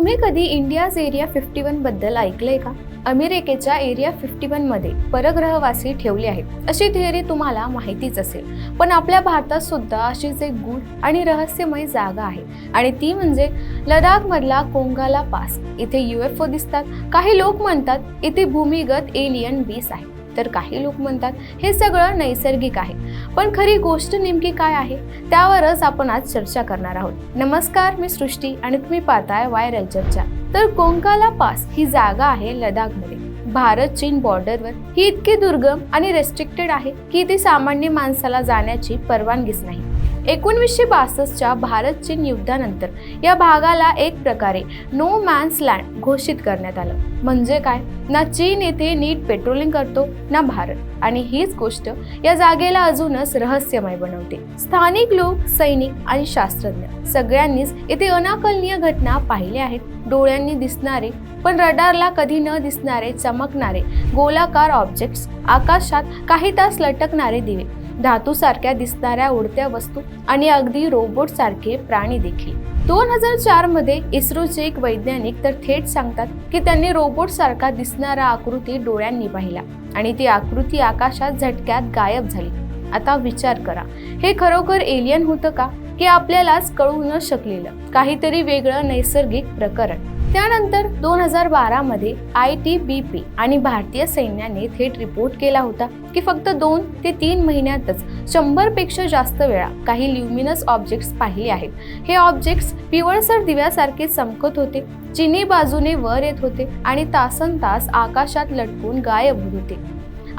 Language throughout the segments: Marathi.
तुम्ही कधी इंडियाज एरिया फिफ्टी वनबद्दल ऐकलंय का? अमेरिकेच्या एरिया फिफ्टी वनमध्ये परग्रहवासी ठेवले आहेत. अशी थिअरी तुम्हाला माहितीच असेल. पण आपल्या भारतात सुद्धा अशीच एक गुढ आणि रहस्यमय जागा आहे. आणि ती म्हणजे लडाख मधला कोंगाला पास. इथे युएफओ दिसतात. काही लोक म्हणतात इथे भूमिगत एलियन बीस आहे. तर काही लोक म्हणतात हे सगळं नैसर्गिक आहे. पण खरी गोष्ट नेमकी काय आहे? त्यावरच आपण आज चर्चा करणार आहोत. नमस्कार मी सृष्टी आणि तुम्ही पाहताय व्हायरल चर्चा. तर कोंकाला पास ही जागा आहे लडाखमध्ये. भारत चीन बॉर्डरवर ही इतकी दुर्गम आणि रेस्ट्रिक्टेड आहे की ती सामान्य माणसाला जाण्याची परवानगीच नाही. एकोणवीसशे बासष्टच्या भारत चीन युद्धानंतर या भागाला एक प्रकारे नो मॅन्स लँड घोषित करण्यात आलं. म्हणजे काय? ना चीन येथे नीट पेट्रोलिंग करतो ना भारत. आणि हीच गोष्ट या जागेला अजूनच रहस्यमय बनवते. स्थानिक लोक सैनिक आणि शास्त्रज्ञ सगळ्यांनीच येथे अनाकलनीय घटना पाहिल्या आहेत. डोळ्यांनी दिसणारे पण रडारला कधी न दिसणारे चमकणारे गोलाकार ऑब्जेक्ट्स आकाशात काही तास लटकणारे दिवे. धातूसारख्या दिसणाऱ्या उडत्या वस्तू आणि अगदी रोबोट सारखे प्राणी देखील. दोन हजार चारमध्ये इस्रोचे एक वैज्ञानिक तर थेट सांगतात की त्यांनी रोबोट सारखा दिसणारा आकृती डोळ्यांनी पाहिला आणि ती आकृती आकाशात झटक्यात गायब झाली. आता विचार करा हे खरोखर एलियन होतं का? की आपल्यालाच कळू न शकलेलं काहीतरी वेगळं नैसर्गिक प्रकरण. त्यानंतर दोन हजार बारा मध्ये आय टी बी पी आणि भारतीय सैन्याने थेट रिपोर्ट केला होता की फक्त दोन ते तीन महिन्यातच शंभरपेक्षा जास्त वेळा काही ल्युमिनस ऑब्जेक्ट्स पाहिले आहेत. हे ऑब्जेक्ट्स पिवळसर दिव्यासारखे चमकत होते चिनी बाजूने वर येत होते आणि तासन तास आकाशात लटकून गायब होते.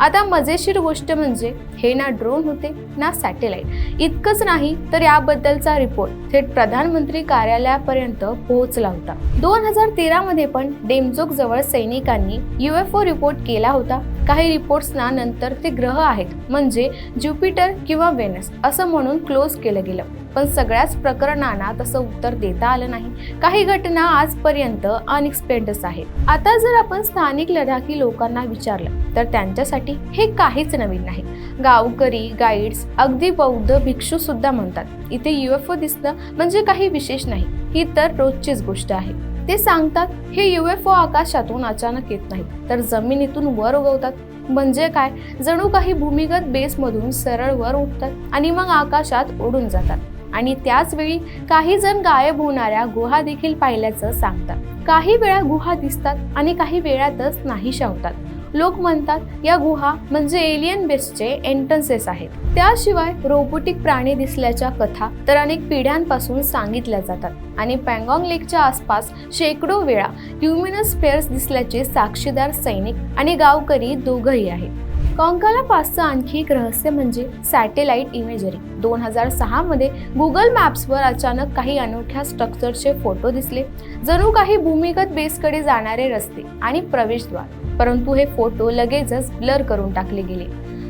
आता मजेशीर गोष्ट म्हणजे हे ना ड्रोन होते ना सॅटेलाइट इतकंच नाही तर याबद्दलचा रिपोर्ट थेट प्रधानमंत्री कार्यालयापर्यंत पोहोचला होता. दोन हजार तेरामध्ये पण डेमजोक जवळ सैनिकांनी युएफओ रिपोर्ट केला होता. काही रिपोर्ट्सना नंतर ते ग्रह आहेत म्हणजे ज्युपिटर किंवा वेनस असं म्हणून क्लोज केलं गेलं. पण सगळ्याच प्रकरणांना तसं उत्तर देता आलं नाही. काही घटना आजपर्यंत अनएक्सपेक्टेडच आहेत. आता जर आपण स्थानिक लडाखी लोकांना विचारलं तर त्यांच्यासाठी हे काहीच नवीन नाही. गावकरी गाईड्स अगदी बौद्ध भिक्षू सुद्धा म्हणतात इथे युएफओ दिसणं म्हणजे काही विशेष नाही. ही तर रोजचीच गोष्ट आहे. ते सांगतात हे युएफओ आकाशातून अचानक येत नाही तर जमिनीतून वर उगवतात. म्हणजे काय? जणू काही भूमिगत बेसमधून सरळ वर उठतात आणि मग आकाशात उडून जातात. आणि त्याच वेळी काही जण गायब होणाऱ्या गुहा देखील पाहिल्याचं सांगतात. काही वेळा गुहा दिसतात आणि काही वेळातच नाहीशा होतात लोक म्हणतात या गुहा म्हणजे एलियन बेसचे एंट्रन्सेस आहेत. त्याशिवाय रोबोटिक प्राणी दिसल्याच्या कथा तर अनेक पिढ्यांपासून सांगितल्या जातात. आणि पँगॉंग लेकच्या आसपास शेकडो वेळा ह्युमिनस फेअर्स दिसल्याचे साक्षीदार सैनिक आणि गावकरी दोघंही आहेत. कॉंकाला पासचं आणखी एक रहस्य म्हणजे सॅटेलाइट इमेजरी. दोन हजार सहामध्ये गुगल मॅप्सवर अचानक काही अनोख्या स्ट्रक्चरचे फोटो दिसले जणू काही भूमिगत बेसकडे जाणारे रस्ते आणि प्रवेशद्वार. परंतु हे फोटो लगेचच ब्लर करून टाकले गेले.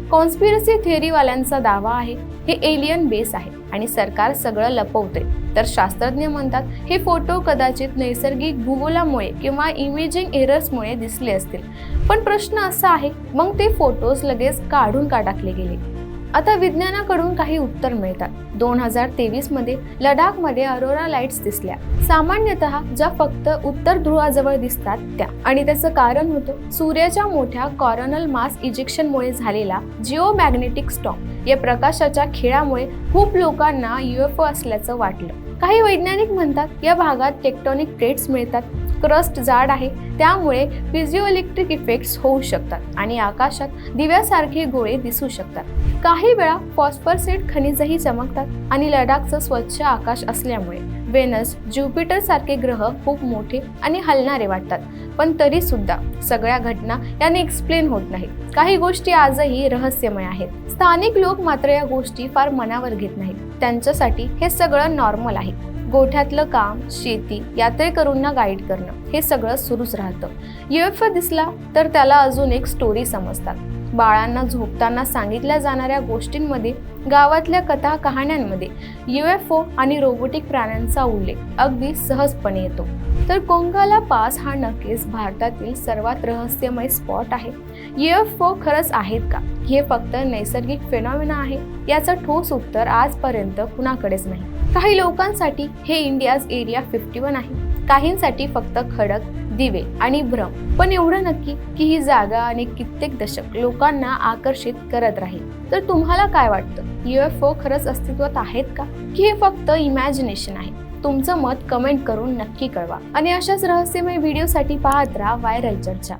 कॉन्स्पिरसी थिअरीवाल्यांचा दावा आहे हे एलियन बेस आहे आणि सरकार सगळं लपवते तर शास्त्रज्ञ म्हणतात हे फोटो कदाचित नैसर्गिक भूगोलामुळे किंवा इमेजिंग एरर्समुळे दिसले असतील. पण प्रश्न असा आहे मग ते फोटोज लगेच काढून का टाकले गेले? आता विज्ञानाकडून काही उत्तर मिळतात. दोन हजार तेवीसमध्ये लडाखमध्ये अरोरा लाईट्स दिसल्या. सामान्यतः ज्या फक्त उत्तर ध्रुवाजवळ दिसतात त्या. आणि त्याचं कारण होतं सूर्याच्या मोठ्या कॉरोनल मास इजेक्शनमुळे झालेला जिओ मॅग्नेटिक स्टॉम या प्रकाशाच्या खेळामुळे खूप लोकांना युएफओ असल्याचं वाटलं. काही वैज्ञानिक म्हणतात या भागात टेक्टॉनिक प्लेट्स मिळतात. क्रस्ट जाड आहे त्यामुळे फिजिओइलेक्ट्रिक इफेक्ट्स होऊ शकतात आणि आकाशात दिव्यासारखे गोळे दिसू शकतात. काही वेळा फॉस्फरसेट खनिजही चमकतात आणि लडाखचं स्वच्छ आकाश असल्यामुळे. वेनस ज्युपिटर सारखे ग्रह खूप मोठे आणि हलणारे वाटतात. पण तरी सुद्धा सगळ्या घटना याने एक्सप्लेन होत नाहीत. काही गोष्टी आजही रहस्यमय आहेत. स्थानिक लोक मात्र या गोष्टी फार मनावर घेत नाहीत. त्यांच्यासाठी हे सगळं नॉर्मल आहे. गोठ्यातलं काम शेती यात्रेकरूंना गाईड करणं हे सगळं सुरूच राहतं. युएफ दिसला तर त्याला अजून एक स्टोरी समजतात. बाळांना झोपताना सांगितल्या जाणाऱ्या गोष्टींमध्ये गावातल्या कथा कहाण्यांमध्ये युएफओ आणि रोबोटिक प्राण्यांचा उल्लेख अगदी सहजपणे येतो. तर कोंगाला पास हा नक्कीच भारतातील सर्वात रहस्यमय स्पॉट आहे. युएफओ खरंच आहेत का? हे फक्त नैसर्गिक फेनॉमिना आहे. याचं ठोस उत्तर आजपर्यंत कुणाकडेच नाही. काही लोकांसाठी हे इंडियाज एरिया फिफ्टी वन आहे. काहींसाठी फक्त खडक दिवे आणि भ्रम. पण एवढं नक्की की ही जागा आणि कित्येक दशक लोकांना आकर्षित करत राहील. तर तुम्हाला काय वाटतं? युएफओ खरंच अस्तित्वात आहेत का? की हे फक्त इमॅजिनेशन आहे? तुमचं मत कमेंट करून नक्की कळवा. आणि अशाच रहस्यमय व्हिडिओसाठी पाहत राहा व्हायरल चर्चा.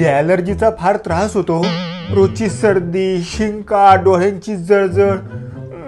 या ॲलर्जीचा फार त्रास होतो हो. रोजची सर्दी शिंका डोळ्यांची जळजळ